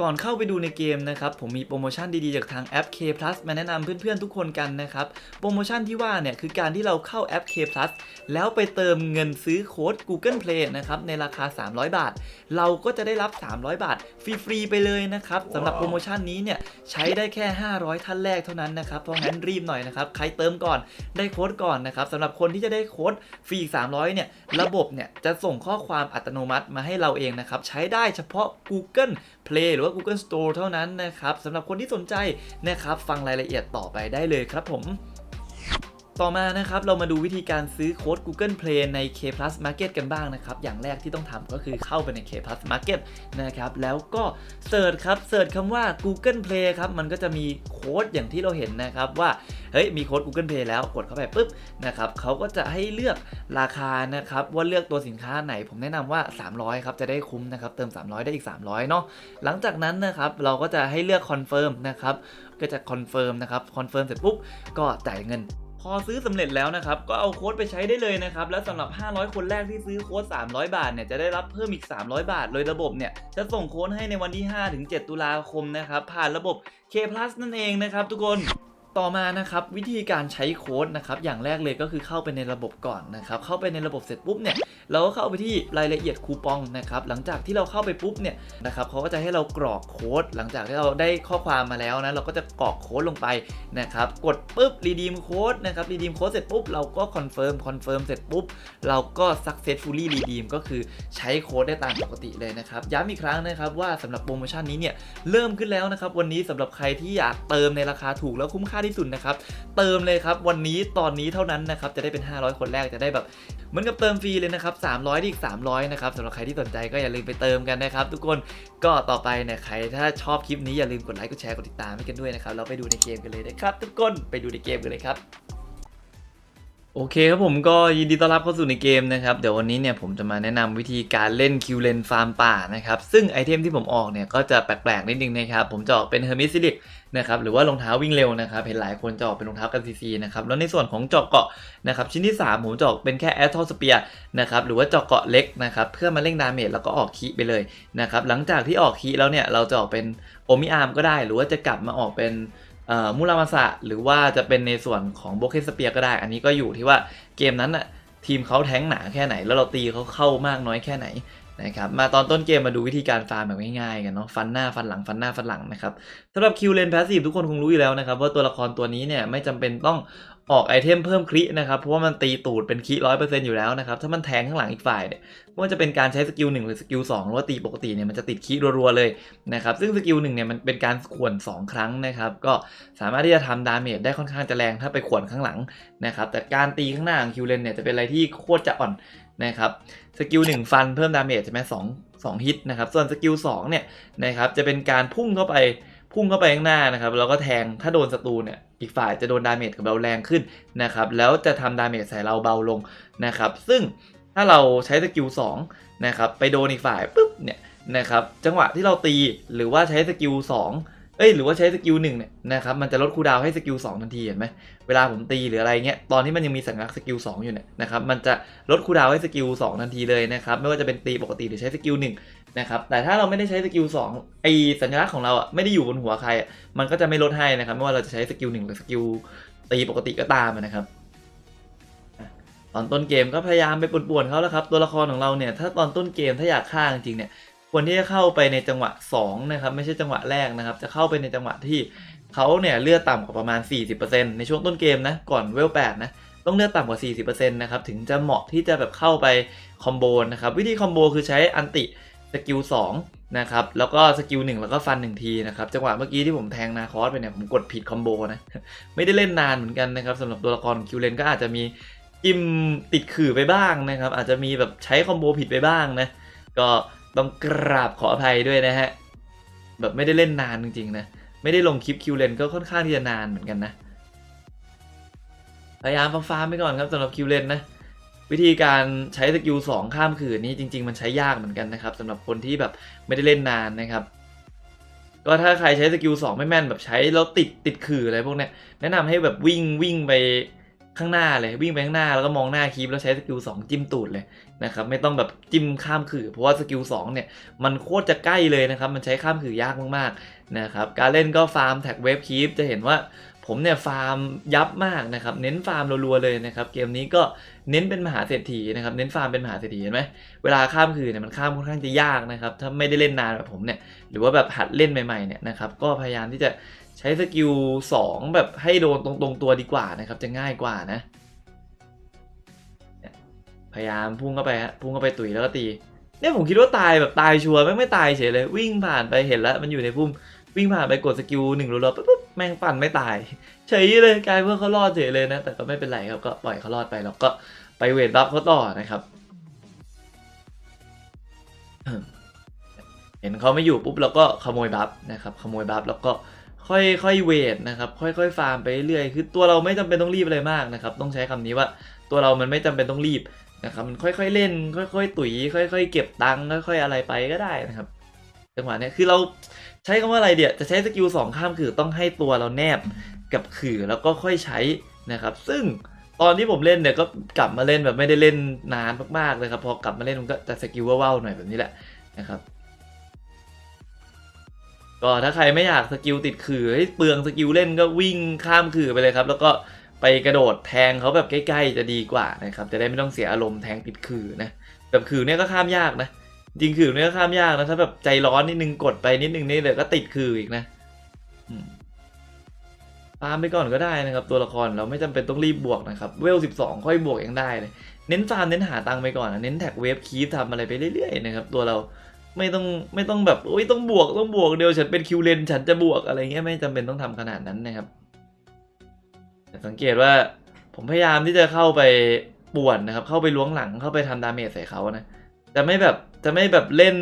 ก่อนเข้าไปดูในเกมนะครับผมมีโปรโมชั่นดีๆ จากทางแอป K Plus มาแนะนำเพื่อนๆทุกคนกันนะครับ โปรโมชั่นที่ว่าเนี่ยคือการที่เราเข้าแอป K Plus แล้วไปเติมเงินซื้อโค้ด Google Play นะครับในราคา 300 บาท เราก็จะได้รับ 300 บาท ฟรี ๆ ไปเลยนะครับสำหรับโปรโมชั่นนี้เนี่ยใช้ได้แค่ 500 ท่านแรกเท่านั้นนะครับ เพราะงั้นรีบหน่อยนะครับ ใครเติมก่อนได้โค้ดก่อนนะครับสำหรับคนที่จะได้โค้ดฟรีอีก300 เนี่ยระบบเนี่ยจะส่งข้อความอัตโนมัติมาให้เราเองนะครับใช้ได้เฉพาะ Google Play หรือว่า Google Store เท่านั้นนะครับสำหรับคนที่สนใจนะครับฟังรายละเอียดต่อไปได้เลยครับผม ต่อมานะครับเรามาดูวิธีการซื้อโค้ด Google Play ใน K Plus Market กันบ้างนะครับ อย่างแรกที่ต้องทำก็คือเข้าไปใน K Plus Market นะครับ แล้วก็เสิร์ชครับเสิร์ชคำว่า Google Play ครับ มันก็จะมีโค้ดอย่างที่เราเห็นนะครับว่า เฮ้ย มีโค้ด Google Play แล้วกดเข้าไปปุ๊บนะครับเขาก็จะให้เลือกราคานะครับ ว่าเลือกตัวสินค้าไหน ผมแนะนำว่า 300 ครับ จะได้คุ้มนะครับ เติม 300 ได้อีก 300 เนาะหลังจากนั้นนะครับเราก็จะให้เลือกคอนเฟิร์มนะครับก็จะคอนเฟิร์มนะครับคอนเฟิร์มเสร็จปุ๊บก็จ่ายเงิน พอซื้อสำเร็จแล้วนะครับ ก็เอาโค้ดไปใช้ได้เลยนะครับ แล้วสำหรับ 500 คนแรกที่ซื้อโค้ด 300 บาทเนี่ยจะได้รับเพิ่มอีก 300 บาท โดยระบบเนี่ยจะส่งโค้ดให้ในวันที่ 5-7 ตุลาคมนะครับผ่านระบบ K Plus นั่นเองนะครับทุกคน ต่อมานะครับวิธีการใช้โค้ดนะครับอย่างแรกเลยก็คือเข้าไปในระบบก่อนนะครับเข้าไปในระบบเสร็จปุ๊บเนี่ยเราก็เข้าไปที่รายละเอียดคูปองนะครับหลังจากที่เราเข้าไปปุ๊บเนี่ยนะครับเขาก็จะให้เรากรอกโค้ด หลังจากที่เราได้ข้อความมาแล้วนะเราก็จะกรอกโค้ดลงไปนะครับกดปุ๊บรีดีมโค้ดนะครับรีดีมโค้ดเสร็จปุ๊บเราก็คอนเฟิร์มคอนเฟิร์มเสร็จปุ๊บเราก็ successfully redeem ก็คือใช้โค้ดได้ตามปกติเลยนะครับย้ำอีกครั้งนะครับว่าสำหรับโปรโมชั่นนี้เนี่ยเริ่มขึ้นแล้วนะครับวันนี้สำหรับใครที่อยากเติมในราคาถูกแล้วคุ้มค่าที่สุดนะครับ เติมเลยครับวันนี้ตอนนี้เท่านั้นนะครับ จะได้เป็น 500 คนแรกจะได้แบบเหมือนกับเติมฟรีเลยนะครับ 300ได้อีก 300 นะครับสำหรับใครที่สนใจก็อย่าลืมไปเติมกันนะครับ ทุกคนก็ต่อไปเนี่ยใครถ้าชอบคลิปนี้อย่าลืมกดไลค์กดแชร์กดติดตามให้กันด้วยนะครับเราไปดูในเกมกันเลยนะครับ ทุกคนไปดูในเกมกันเลยครับ โอเคครับผมก็ยินดีต้อนรับเข้าสู่ในเกมนะครับ เดี๋ยววันนี้เนี่ยผมจะมาแนะนำวิธีการเล่นคิวเลนฟาร์มป่านะครับ ซึ่งไอเทมที่ผมออกเนี่ยก็จะแปลกๆนิดนึงนะครับ ผมจะออกเป็นเฮอร์มิสซิลิกนะครับหรือว่ารองเท้าวิ่งเร็วนะครับเห็นหลายคนจะออกเป็นรองเท้ากันซีซีนะครับแล้วในส่วนของเจาะเกาะนะครับชิ้นที่ 3 ผมจะออกเป็นแค่แอตทอลสเปียนะครับหรือว่าเจาะเกาะเล็กนะครับเพื่อมาเร่งดาเมจแล้วก็ออกคีไปเลยนะครับหลังจากที่ออกคีแล้วเนี่ยเราจะออกเป็นโอมิอาร์มก็ได้ หรือว่าจะกลับมาออกเป็น มูรามาสะหรือว่าจะเป็นในส่วนของโบเคสเปียก็ได้ อันนี้ก็อยู่ที่ว่าเกมนั้นอะทีมเขาแทงหนาแค่ไหน แล้วเราตีเขาเข้ามากน้อยแค่ไหนนะครับมาตอนต้นเกมมาดูวิธีการฟาร์มแบบง่ายๆกันเนาะฟันหน้าฟันหลังฟันหน้าฟันหลังนะครับสำหรับคิวเลนแพสซีฟทุกคนคงรู้อยู่แล้วนะครับว่าตัวละครตัวนี้เนี่ยไม่จำเป็นต้อง ออกไอเทมเพิ่มครินะครับ เพราะว่ามันตีตูดเป็นคริร้อยเปอร์เซ็นต์อยู่แล้วนะครับ ถ้ามันแทงข้างหลังอีกฝ่ายเนี่ยไม่ว่าจะเป็นการใช้สกิลหนึ่งหรือสกิลสองหรือว่าตีปกติเนี่ยมันจะติดคริรัวๆเลยนะครับซึ่งสกิลหนึ่งเนี่ยมันเป็นการขวนสองครั้งนะครับก็สามารถที่จะทำดาเมจได้ค่อนข้างจะแรงถ้าไปขวนข้างหลังนะครับแต่การตีข้างหน้าของคิวเลนเนี่ยจะเป็นอะไรที่โคตรจะอ่อนนะครับสกิลหนึ่งฟันเพิ่มดาเมจใช่ไหมสองสองฮิตนะครับส่วนสกิลสองเนี่ยนะครับจะเป็นการพุ่งเข้าไป พุ่งเข้าไปข้างหน้านะครับแล้วก็แทงถ้าโดนศัตรูเนี่ยอีกฝ่ายจะโดนดาเมจกับเราแรงขึ้นนะครับแล้วจะทำดาเมจใส่เราเบาลงนะครับซึ่งถ้าเราใช้สกิล2นะครับไปโดนอีกฝ่ายปุ๊บเนี่ยนะครับจังหวะที่เราตีหรือว่าใช้สกิล2เอ้ยหรือว่าใช้สกิล1เนี่ยนะครับมันจะลดคูดาวให้สกิล2ทันทีเห็นไหมเวลาผมตีหรืออะไรเงี้ยตอนที่มันยังมีสัญลักษณ์สกิล2อยู่เนี่ยนะครับมันจะลดคูดาวให้สกิล2ทันทีเลยนะครับไม่ว่าจะเป็นตีปกติหรือใช้สกิล1 นะครับแต่ถ้าเราไม่ได้ใช้สกิล2ไอสัญลักษณ์ของเราอะไม่ได้อยู่บนหัวใครอะมันก็จะไม่ลดให้นะครับไม่ว่าเราจะใช้สกิล1หรือสกิลตีปกติก็ตามนะครับตอนต้นเกมก็พยายามไปป่วนๆเขาแล้วครับตัวละครของเราเนี่ยถ้าตอนต้นเกมถ้าอยากฆ่าจริงเนี่ยควรที่จะเข้าไปในจังหวะ2นะครับไม่ใช่จังหวะแรกนะครับ จะเข้าไปในจังหวะที่เขาเนี่ยเลือดต่ำกว่าประมาณ 40%ในช่วงต้นเกมนะก่อนเวล8นะต้องเลือดต่ำกว่า 40%นะครับถึงจะเหมาะที่จะแบบเข้าไปคอมโบนะครับวิธีคอมโบคือใช้อันติ สกิล2นะครับแล้วก็สกิล1แล้วก็ฟัน1ทีนะครับจังหวะเมื่อกี้ที่ผมแทงนาคอสไปเนี่ยผมกดผิดคอมโบนะไม่ได้เล่นนานเหมือนกันนะครับสำหรับตัวละครคิวเลนก็อาจจะมีจิ้มติดขื่อไปบ้างนะครับ อาจจะมีแบบใช้คอมโบผิดไปบ้างนะก็ต้องกราบขออภัยด้วยนะฮะแบบไม่ได้เล่นนานจริงๆนะไม่ได้ลงคลิปคิวเลนก็ค่อนข้างที่จะนานเหมือนกันนะพยายามฟาร์มไปก่อนครับสำหรับคิวเลนนะ วิธีการใช้สกิล2ข้ามขื่อนี้จริง ๆ มันใช้ยากเหมือนกันนะครับสำหรับคนที่แบบไม่ได้เล่นนานนะครับก็ถ้าใครใช้สกิล2ไม่แม่นแบบใช้แล้วติดติดขื่ออะไรพวกเนี้ยแนะนำให้แบบวิ่งวิ่งไปข้างหน้าเลยวิ่งไปข้างหน้าแล้วก็มองหน้าคีปแล้วใช้สกิลสองจิ้มตูดเลยนะครับไม่ต้องแบบจิ้มข้ามขื่อเพราะว่าสกิลสองเนี่ยมันโคตรจะใกล้เลยนะครับมันใช้ข้ามขื่อยากมากๆนะครับการเล่นก็ฟาร์มแท็กเวฟคีปจะเห็นว่า ผมเนี่ยฟาร์มยับมากนะครับเน้นฟาร์มรัวๆเลยนะครับเกมนี้ก็เน้นเป็นมหาเศรษฐีนะครับเน้นฟาร์มเป็นมหาเศรษฐีเห็นไหมเวลาข้ามขื่อเนี่ยมันข้ามค่อนข้างจะยากนะครับถ้าไม่ได้เล่นนานแบบผมเนี่ยหรือว่าแบบหัดเล่นใหม่ๆเนี่ยนะครับก็พยายามที่จะใช้สกิล2แบบให้โดนตรงๆตัวดีกว่านะครับจะง่ายกว่านะพยายามพุ่งเข้าไปฮะพุ่งเข้าไปตุ๋ยแล้วก็ตีเนี่ยผมคิดว่าตายแบบตายชัวร์แม่ไม่ตายเฉยเลยวิ่งผ่านไปเห็นแล้วมันอยู่ในพุ่ม วิ่งผ่านไปกดสกิลหนึ่งรัวๆปุ๊บปุ๊บแม่งปั่นไม่ตายเฉยเลยกลายเพื่อเขารอดเฉยเลยนะ แต่ก็ไม่เป็นไรครับก็ปล่อยเขารอดไปแล้วก็ไปเวทบัฟเขาต่อนะครับเห็นเขาไม่อยู่ปุ๊บเราก็ขโมยบัฟนะครับขโมยบัฟแล้วก็ค่อยค่อยเวทนะครับค่อยๆฟาร์มไปเรื่อยคือตัวเราไม่จำเป็นต้องรีบอะไรมากนะครับต้องใช้คำนี้ว่าตัวเรามันไม่จำเป็นต้องรีบนะครับมันค่อยๆเล่น ค่อย ๆ ตุ๋ยค่อย ๆ เก็บตังค์ค่อย ๆ อะไรไปก็ได้นะครับจังหวะเนี้ยคือเรา ใช้คำว่าอะไรเดี๋ยวจะใช้สกิลสองข้ามคือต้องให้ตัวเราแนบกับขื่อแล้วก็ค่อยใช้นะครับ ซึ่งตอนที่ผมเล่นเนี่ยก็กลับมาเล่นแบบไม่ได้เล่นนานมากๆเลยครับพอกลับมาเล่นมันก็จะสกิลว่าวๆหน่อยแบบนี้แหละนะครับก็ถ้าใครไม่อยากสกิลติดขื่อให้เปลืองสกิลเล่นก็วิ่งข้ามขื่อไปเลยครับ แล้วก็ไปกระโดดแทงเขาแบบใกล้ ๆ จะดีกว่านะครับจะได้ไม่ต้องเสียอารมณ์แทงติดขื่อนะแบบขื่อเนี่ยก็ข้ามยากนะ จริงขื่อเนี่ยข้ามยากนะ ถ้าแบบใจร้อนนิดนึงกดไปนิดนึงนี่เดี๋ยวก็ติดขื่ออีกนะอืมตามไปก่อนก็ได้นะครับ ตัวละครเราไม่จำเป็นต้องรีบบวกนะครับ เวล 12 ค่อยบวกยังได้เลย เน้นฟาร์มเน้นหาตังค์ไปก่อนนะเน้นแท็กเวฟคีฟทำอะไรไปเรื่อยๆนะครับ ตัวเราไม่ต้องไม่ต้องแบบโอ้ยต้องบวกต้องบวกเดียวฉันเป็นคิวเลนฉันจะบวกอะไรเงี้ยไม่จำเป็นต้องทำขนาดนั้นนะครับสังเกตว่าผมพยายามที่จะเข้าไปป่วนนะครับ เข้าไปล้วงหลังเข้าไปทำดาเมจใส่เขานะจะไม่แบบ จะไม่แบบเล่น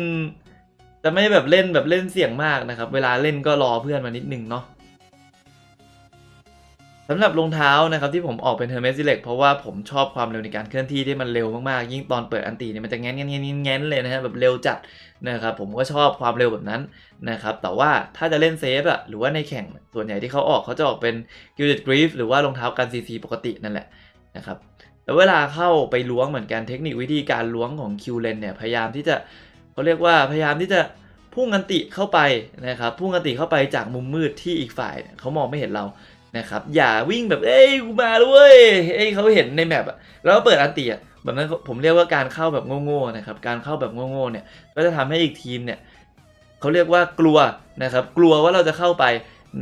จะไม่แบบเล่นแบบเล่นเสี่ยงมากนะครับ เวลาเล่นก็รอเพื่อนมานิดนึงเนาะสำหรับรองเท้านะครับที่ผมออกเป็นเทอร์เมสิเล็กเพราะว่าผมชอบความเร็วในการเคลื่อนที่ที่มันเร็วมากๆ ยิ่งตอนเปิดอันตีเนี่ยมันจะแง้นแง้นแง้นแง้นเลยนะฮะแบบเร็วจัดนะครับผมก็ชอบความเร็วแบบนั้นนะครับแต่ว่าถ้าจะเล่นเซฟอะหรือว่าในแข่งส่วนใหญ่ที่เขาออกเขาจะออกเป็น Gilded Grief หรือว่ารองเท้ากันซีซีปกตินั่นแหละนะครับ แล้วเวลาเข้าไปล้วงเหมือนกันเทคนิควิธีการล้วงของคิวเลนเนี่ยพยายามที่จะเขาเรียกว่าพยายามที่จะพุ่งอันติเข้าไปนะครับพุ่งอันติเข้าไปจากมุมมืดที่อีกฝ่ายเขามองไม่เห็นเรานะครับอย่าวิ่งแบบเอ้ยกูมาด้วยเอ้ยเขาเห็นในแมปอะแล้วเปิดอันตีอะแบบนั้นผมเรียกว่าการเข้าแบบโง่ๆนะครับการเข้าแบบโง่ๆเนี่ยก็จะทำให้อีกทีมเนี่ยเขาเรียกว่ากลัวนะครับกลัวว่าเราจะเข้าไป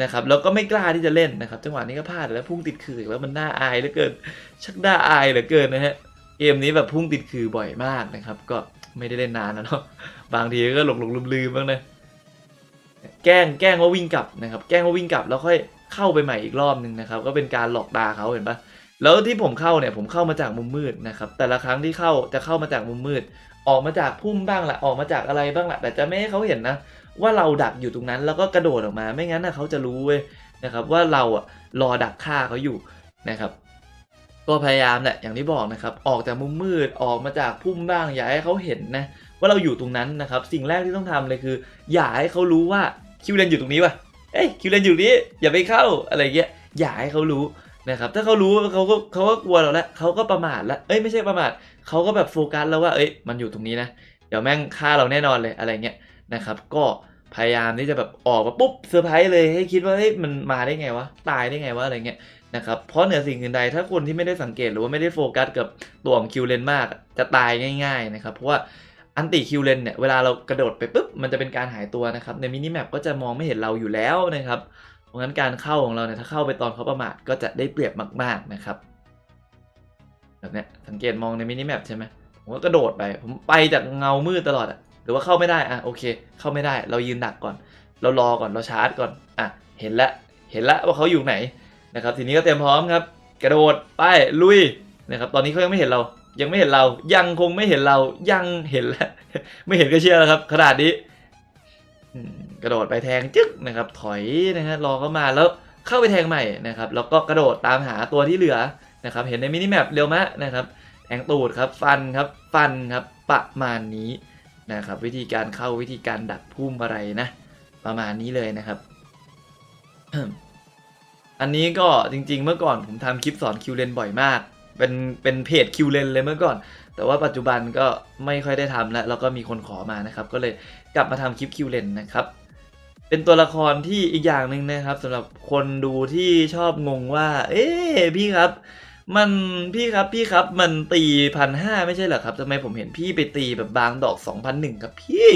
นะครับแล้วก็ไม่กล้าที่จะเล่นนะครับ จังหวะนี้ก็พลาดแล้วพุ่งติดขื่อแล้วมันน่าอายเหลือเกิน ชักน่าอายเหลือเกินนะฮะเกมนี้แบบพุ่งติดขื่อบ่อยมากนะครับ ก็ไม่ได้เล่นนานนะเนาะบางทีก็หลงหลงลืมลืมบ้างนะแกล้งแกล้งว่าวิ่งกลับนะครับ แกล้งว่าวิ่งกลับแล้วค่อยเข้าไปใหม่อีกรอบหนึ่งนะครับ ก็เป็นการหลอกตาเขาเห็นปะแล้วที่ผมเข้าเนี่ยผมเข้ามาจากมุมมืดนะครับ แต่ละครั้งที่เข้าจะเข้ามาจากมุมมืด ออกมาจากพุ่มบ้างแหละออกมาจากอะไรบ้างแหละแต่จะไม่ให้เขาเห็นนะ ว่าเราดักอยู่ตรงนั้นแล้วก็กระโดดออกมา ไม่งั้นนะเขาจะรู้เว้ยนะครับว่าเราอะรอดักฆ่าเขาอยู่นะครับก็พยายามแหละอย่างที่บอกนะครับ ออกจากมุมมืดออกมาจากพุ่มบ้างอย่าให้เขาเห็นนะว่าเราอยู่ตรงนั้นนะครับ สิ่งแรกที่ต้องทำเลยคือ อย่าให้เขารู้ว่าคิวเลนอยู่ตรงนี้ว่ะเอ้ยคิวเลนอยู่นี้อย่าไปเข้าอะไรเงี้ยอย่าให้เขารู้นะครับถ้าเขารู้เขาก็เขาก็กลัวเราแล้วเขาก็ประมาทแล้วเอ้ยไม่ใช่ประมาทเขาก็แบบโฟกัสแล้วว่าเอ้ยมันอยู่ตรงนี้นะเดี๋ยวแม่งฆ่าเราแน่นอนเลยอะไรเงี้ยนะครับ ก็ พยายามที่จะแบบออกมาปุ๊บเซอร์ไพรส์เลยให้คิดว่าเฮ้ยมันมาได้ไงวะตายได้ไงวะอะไรเงี้ยนะครับเพราะเหนือสิ่งอื่นใดถ้าคนที่ไม่ได้สังเกตหรือว่าไม่ได้โฟกัสกับตัวของคิวเลนมากจะตายง่ายๆนะครับเพราะว่าอันติคิวเลนเนี่ยเวลาเรากระโดดไปปุ๊บมันจะเป็นการหายตัวนะครับในมินิแมปก็จะมองไม่เห็นเราอยู่แล้วนะครับเพราะงั้นการเข้าของเราเนี่ยถ้าเข้าไปตอนเขาประมาทก็จะได้เปรียบมากๆนะครับแบบเนี้ยสังเกตมองในมินิแมปใช่ไหมผมก็กระโดดไป ผมไปจากเงามืดตลอดอะ รือว่าเข้าไม่ได้อะโอเค เข้าไม่ได้ เรายืนดักก่อน เรารอก่อนเราชาร์จก่อนอะเห็นล้วเห็นล้วว่าเขาอยู่ไหนนะครับทีนี้ก็เตรียมพร้อมครับ กระโดดไปลุยนะครับตอนนี้เขายังไม่เห็นเรา ยังไม่เห็นเรา ยังคงไม่เห็นเรายังเห็นแล้วไม่เห็นก็เชื่อแล้วครับขนาดนี้กระโดดไปแทงจึ๊กนะครับ ถอยนะฮะรอเขามาแล้วเข้าไปแทงใหม่นะครับแล้วก็กระโดดตามหาตัวที่เหลือนะครับ เห็นในมินิแมปเร็วมะนะครับแทงตูดครับ ฟันครับ ฟันครับประมาณนี้ นะครับ วิธีการเข้าวิธีการดักพุ่มอะไรนะ ประมาณนี้เลยนะครับ อันนี้ก็จริง ๆ เมื่อก่อนผมทำคลิปสอนคิวเลนบ่อยมาก เป็นเป็นเพจคิวเลนเลยเมื่อก่อน แต่ว่าปัจจุบันก็ไม่ค่อยได้ทำแล้วแล้วก็มีคนขอมานะครับ ก็เลยกลับมาทำคลิปคิวเลนนะครับเป็นตัวละครที่อีกอย่างหนึ่งนะครับสำหรับคนดูที่ชอบงงว่า เอ๊พี่ครับ มันพี่ครับพี่ครับมันตีพันห้าไม่ใช่เหรอครับทำไมผมเห็นพี่ไปตีแบบบางดอกสองพันหนึ่งครับพี่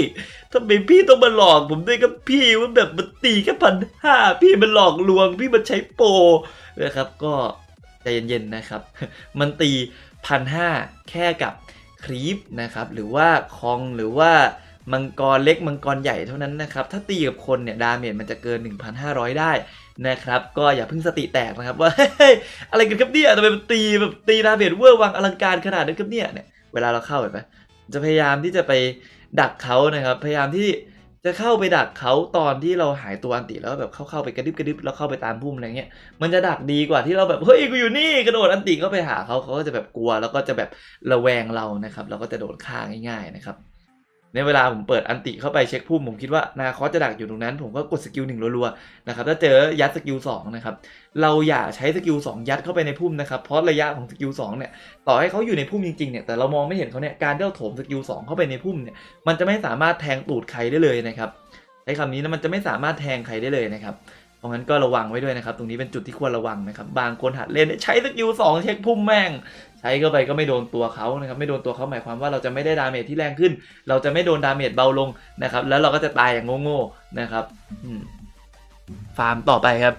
ทำไมพี่ต้องมาหลอกผมด้วยครับพี่ว่าแบบมันตีแค่พันห้าพี่มันหลอกลวงพี่มันใช้โปรนะครับ ก็ใจเย็นๆนะครับ มันตีพันห้าแค่กับครีปนะครับ หรือว่าคองหรือว่า มังกรเล็กมังกรใหญ่เท่านั้นนะครับ ถ้าตีกับคนเนี่ยดาเมจมันจะเกิน 1,500 ได้นะครับ ก็อย่าเพิ่งสติแตกนะครับว่าเฮ้ยอะไรกันครับเนี่ยทำไมมันตีแบบตีดาเมจเวอร์วังอลังการขนาดนั้นครับเนี่ยเนี่ยเวลาเราเข้าเห็นไหมจะพยายามที่จะไปดักเขานะครับ พยายามที่จะเข้าไปดักเขาตอนที่เราหายตัวอันติแล้วแบบเข้าเข้าไปกระดึบกระดึบแล้วเข้าไปตามพุ่มอะไรเงี้ยมันจะดักดีกว่าที่เราแบบเฮ้ยกูอยู่นี่กระโดดอันติเข้าไปหาเขาเขาก็จะแบบกลัวแล้วก็จะแบบระแวงเรานะครับ เราก็จะโดนฆ่าง่าย ๆนะครับ ในเวลาผมเปิดอันติเข้าไปเช็คพุ่มผมคิดว่านาคอสจะดักอยู่ตรงนั้น ผมก็กดสกิลหนึ่งรัวๆนะครับถ้าเจอยัดสกิลสองนะครับเราอย่าใช้สกิลสองยัดเข้าไปในพุ่มนะครับเพราะระยะของสกิลสองเนี่ยต่อให้เขาอยู่ในพุ่มจริงๆเนี่ยแต่เรามองไม่เห็นเขาเนี่ยการที่เราโถมสกิลสองเข้าไปในพุ่มเนี่ยมันจะไม่สามารถแทงตูดใครได้เลยนะครับใช้คำนี้นะมันจะไม่สามารถแทงใครได้เลยนะครับ ราะงั้นก็ระวังไว้ด้วยนะครับ ตรงนี้เป็นจุดที่ควรระวังนะครับ บางคนหัดเล่นเนี่ยใช้สกิลสองเช็คพุ่มแม่ง ใช้เข้าไปก็ไม่โดนตัวเขานะครับ ไม่โดนตัวเขาหมายความว่าเราจะไม่ได้ดาเมจที่แรงขึ้น เราจะไม่โดนดาเมจเบาลงนะครับ แล้วเราก็จะตายอย่างโง่ๆนะครับฟาร์มต่อไปครับ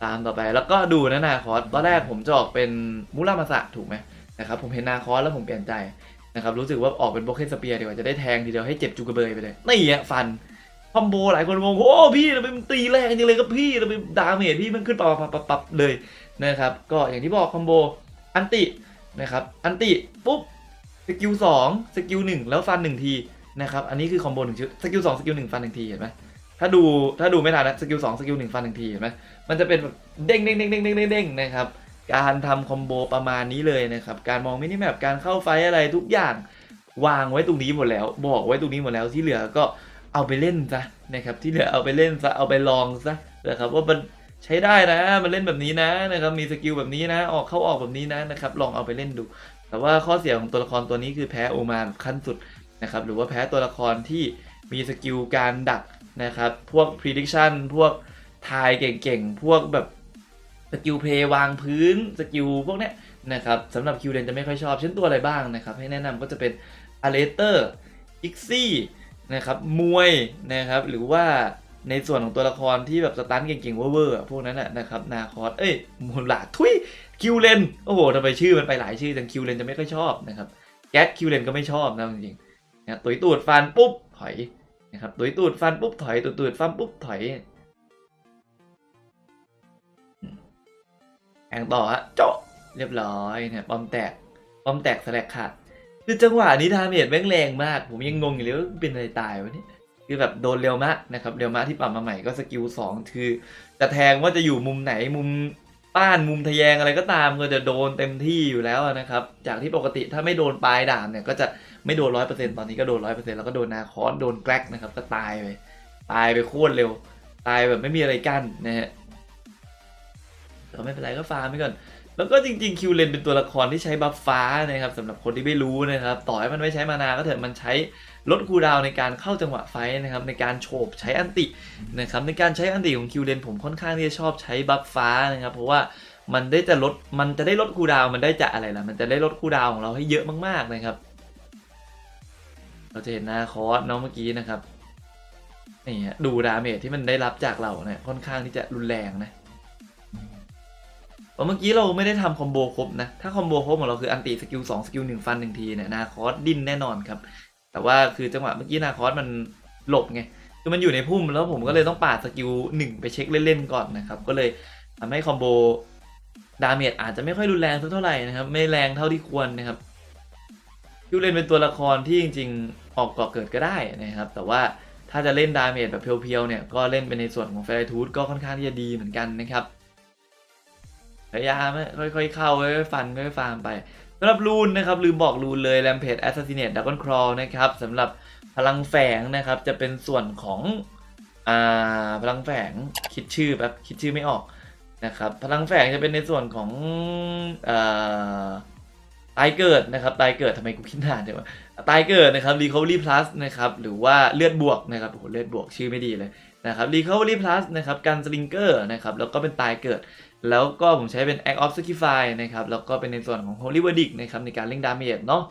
ฟาร์มต่อไป แล้วก็ดูนะนาคอสตอนแรกผมจะออกเป็นมุรามาสะถูกไหมนะครับ ผมเห็นนาคอสแล้วผมเปลี่ยนใจนะครับ รู้สึกว่าออกเป็นโบเคนสเปียร์ดีกว่าจะได้แทงทีเดียวให้เจ็บจูกระเบยไปเลย นี่อะฟัน คอมโบหลายคนงงโอ้พี่ทำไมมันตีแรงจังเลยครับพี่ทำไมดาเมจพี่มันขึ้นปับปับปับปับเลยนะครับก็อย่างที่บอกคอมโบอันตินะครับอันติปุ๊บสกิลสองสกิลหนึ่งแล้วฟันหนึ่งทีนะครับอันนี้คือคอมโบหนึ่งชุดสกิลสองสกิลหนึ่งฟันหนึ่งทีเห็นไหมถ้าดูถ้าดูไม่ทันนะสกิลสองสกิลหนึ่งฟันหนึ่งทีเห็นไหมมันจะเป็นเด้งเด้งเด้งเด้งเด้งเด้งเด้งนะครับการทำคอมโบประมาณนี้เลยนะครับการมองมินิแมปการเข้าไฟอะไรทุกอย่างวางไว้ตรงนี้หมดแล้ว บอกไว้ตรงนี้หมดแล้วที่เหลือก็ เอาไปเล่นซะนะครับที่เหลือเอาไปเล่นซะเอาไปลองซะนะครับว่ามันใช้ได้นะมันเล่นแบบนี้นะนะครับมีสกิลแบบนี้นะ ออกเข้าออกแบบนี้นะนะครับลองเอาไปเล่นดู แต่ว่าข้อเสียของตัวละครตัวนี้คือแพ้โอมานขั้นสุดนะครับหรือว่าแพ้ตัวละครที่มีสกิลการดักนะครับพวก prediction พวกทายเก่งๆ พวกแบบสกิลเพย์วางพื้นสกิลพวกเนี้ยนะครับสำหรับคิวเลนจะไม่ค่อยชอบ เช่นตัวอะไรบ้างนะครับ ให้แนะนำก็จะเป็นอเลเตอร์อิกซี่ นะครับมวยนะครับหรือว่าในส่วนของตัวละครที่แบบสตันเก่งๆเวอร์ๆพวกนั้นนะนะครับนาคอสเอ้ยมูลาทุยคิวเลนโอ้โหทำไมชื่อมันไปหลายชื่อแต่คิวเลนจะไม่ค่อยชอบนะครับแก๊กคิวเลนก็ไม่ชอบนะจริงๆนะตุยตูดฟันปุ๊บถอยนะครับตุยตูดฟันปุ๊บถอยตุยตูดฟันปุ๊บถอยแทงต่อฮะเจาะเรียบร้อยเนี่ยปอมแตกปอมแตกสแลกขาด คือจังหวะนี้ดาเมจแม่งแรงมาก ผมยังงงอยู่เลยว่าเป็นอะไรตายวะเนี่ยคือแบบโดนเร็วมากนะครับเร็วมากที่ปรับมาใหม่ก็สกิลสองคือจะแทงว่าจะอยู่มุมไหนมุมป้านมุมทะแยงอะไรก็ตามก็จะโดนเต็มที่อยู่แล้วนะครับ จากที่ปกติถ้าไม่โดนปลายด่านเนี่ยก็จะไม่โดนร้อยเปอร์เซ็นต์ตอนนี้ก็โดนร้อยเปอร์เซ็นต์แล้วก็โดนนาคอสโดนแกลกนะครับก็ตายไปตายไปโคตรเร็ว ตายแบบไม่มีอะไรกั้นนะฮะแต่ก็ไม่เป็นไรก็ฟาร์มไปก่อน แล้วก็จริงๆคิวเลนเป็นตัวละครที่ใช้บัฟฟ้านะครับสำหรับคนที่ไม่รู้นะครับต่อให้มันไม่ใช้มานาก็เถอะมันใช้ลดคูดาวในการเข้าจังหวะไฟนะครับในการโฉบใช้อันตินะครับในการใช้อันติของคิวเลนผมค่อนข้างที่จะชอบใช้บัฟฟ้านะครับเพราะว่ามันได้จะลดมันจะได้ลดคูดาวมันได้จะอะไรล่ะมันจะได้ลดคูดาวของเราให้เยอะมากๆนะครับ เราจะเห็นหน้าคอสเน้องเมื่อกี้นะครับนี่ฮะดูดาเมจที่มันได้รับจากเราเนี่ยค่อนข้างที่จะรุนแรงนะ เพราะเมื่อกี้เราไม่ได้ทำคอมโบครบนะ ถ้าคอมโบครบของเราคืออันติสกิลสองสกิลหนึ่งฟันหนึ่งทีเนี่ยนาคอสดิ้นแน่นอนครับ แต่ว่าคือจังหวะเมื่อกี้นาคอสมันหลบไง คือมันอยู่ในพุ่มแล้วผมก็เลยต้องปาดสกิลหนึ่งไปเช็คเล่นๆก่อนนะครับ ก็เลยทำให้คอมโบดาเมจอาจจะไม่ค่อยรุนแรงสักเท่าไหร่นะครับ ไม่แรงเท่าที่ควรนะครับคิวเลนเป็นตัวละครที่จริงๆออกเกาะเกิดก็ได้นะครับ แต่ว่าถ้าจะเล่นดาเมจแบบเพียวๆเนี่ยก็เล่นเป็นในส่วนของเฟรทูดก็ค่อนข้างที่จะดีเหมือนกันนะครับ พยายามค่อยๆเข้าค่อยๆฟันค่อยๆฟาร์มไปสำหรับรูนนะครับลืมบอกรูนเลย Rampage Assassinate Dragon Crawl นะครับสำหรับพลังแฝงนะครับจะเป็นส่วนของอ่าพลังแฝงคิดชื่อแบบคิดชื่อไม่ออกนะครับพลังแฝงจะเป็นในส่วนของอ่อตายเกิดนะครับตายเกิดทำไมกูคิดนานจังวะตายเกิดนะครับ recovery plus นะครับหรือว่าเลือดบวกนะครับโอ้โหเลือดบวกชื่อไม่ดีเลยนะครับ recovery plus นะครับการสลิงเกอร์นะครับแล้วก็เป็นตายเกิด แล้วก็ผมใช้เป็น act of sacrifice นะครับ แล้วก็เป็นในส่วนของ holy verdict นะครับ ในการเล่งดาเมจเนาะ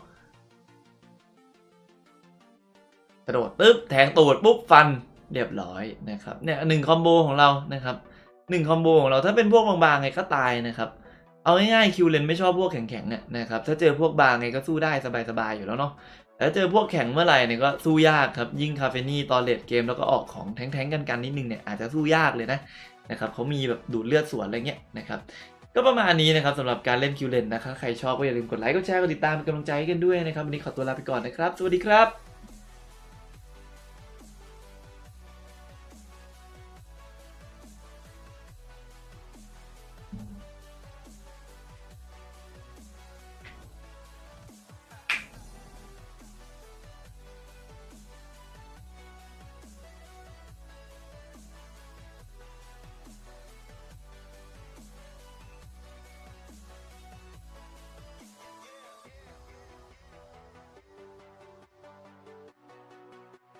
กระโดดปึ๊บแทงตูดปุ๊บฟันเรียบร้อยนะครับเนี่ยหนึ่งคอมโบของเรานะครับหนึ่งคอมโบของเราถ้าเป็นพวกบางๆไงก็ตายนะครับ เอาง่ายๆคิวเลนไม่ชอบพวกแข็งๆเนี่ยนะครับถ้าเจอพวกบางไงก็สู้ได้สบายๆอยู่แล้วเนาะแต่ถ้าเจอพวกแข็งเมื่อไหร่เนี่ยก็สู้ยากครับยิ่งคาเฟนี่ตอนเลดเกมแล้วก็ออกของแท้งๆกันๆนิดนึงเนี่ยอาจจะสู้ยากเลยนะ นะครับเขามีแบบดูดเลือดสวนอะไรเงี้ยนะครับก็ประมาณนี้นะครับสำหรับการเล่นคิวเลนนะครับใครชอบก็อย่าลืมกดไลค์กดแชร์กดติดตามเป็นกำลังใจให้กันด้วยนะครับวันนี้ขอตัวลาไปก่อนนะครับ สวัสดีครับ